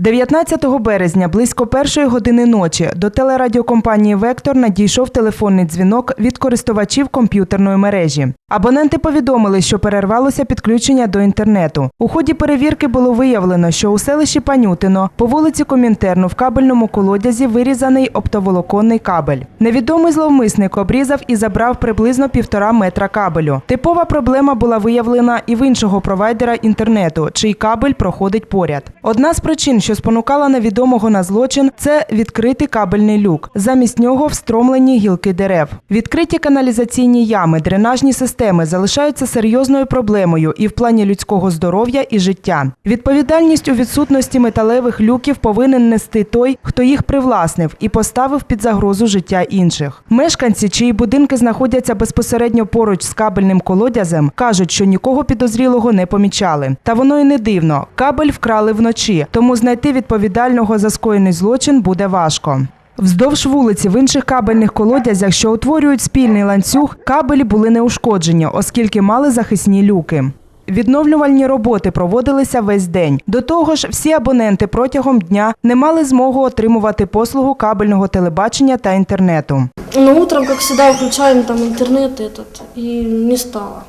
19 березня близько першої години ночі до телерадіокомпанії Вектор надійшов телефонний дзвінок від користувачів комп'ютерної мережі. Абоненти повідомили, що перервалося підключення до інтернету. У ході перевірки було виявлено, що у селищі Панютино по вулиці Комінтерну в кабельному колодязі вирізаний оптоволоконний кабель. Невідомий зловмисник обрізав і забрав приблизно півтора метра кабелю. Типова проблема була виявлена і в іншого провайдера інтернету, чий кабель проходить поряд. Одна з причин, що спонукала невідомого на злочин, це відкритий кабельний люк. Замість нього встромлені гілки дерев. Відкриті каналізаційні ями, дренажні системи залишаються серйозною проблемою і в плані людського здоров'я і життя. Відповідальність у відсутності металевих люків повинен нести той, хто їх привласнив і поставив під загрозу життя інших. Мешканці, чиї будинки знаходяться безпосередньо поруч з кабельним колодязем, кажуть, що нікого підозрілого не помічали. Та воно й не дивно. Кабель вкрали вночі, тому знайти відповідального за скоєний злочин буде важко. Вздовж вулиці в інших кабельних колодязях, що утворюють спільний ланцюг, кабелі були неушкоджені, оскільки мали захисні люки. Відновлювальні роботи проводилися весь день. До того ж, всі абоненти протягом дня не мали змогу отримувати послугу кабельного телебачення та інтернету. Но утром, как всегда, включаем там интернет этот, и не стало.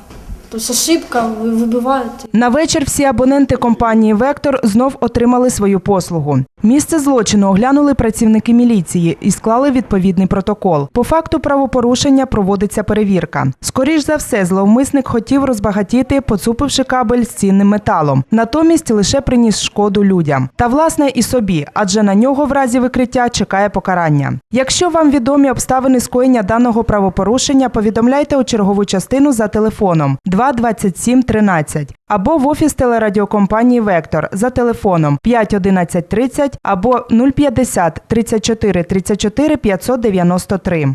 То есть ошибка вы- выбивает. На вечір всі абоненти компанії Вектор знов отримали свою послугу. Місце злочину оглянули працівники міліції і склали відповідний протокол. По факту правопорушення проводиться перевірка. Скоріш за все, зловмисник хотів розбагатіти, поцупивши кабель з цінним металом, натомість лише приніс шкоду людям. Та власне і собі, адже на нього в разі викриття чекає покарання. Якщо вам відомі обставини скоєння даного правопорушення, повідомляйте у чергову частину за телефоном 227 13 або в офіс телерадіокомпанії Вектор за телефоном 51130 або 050 34 34 593.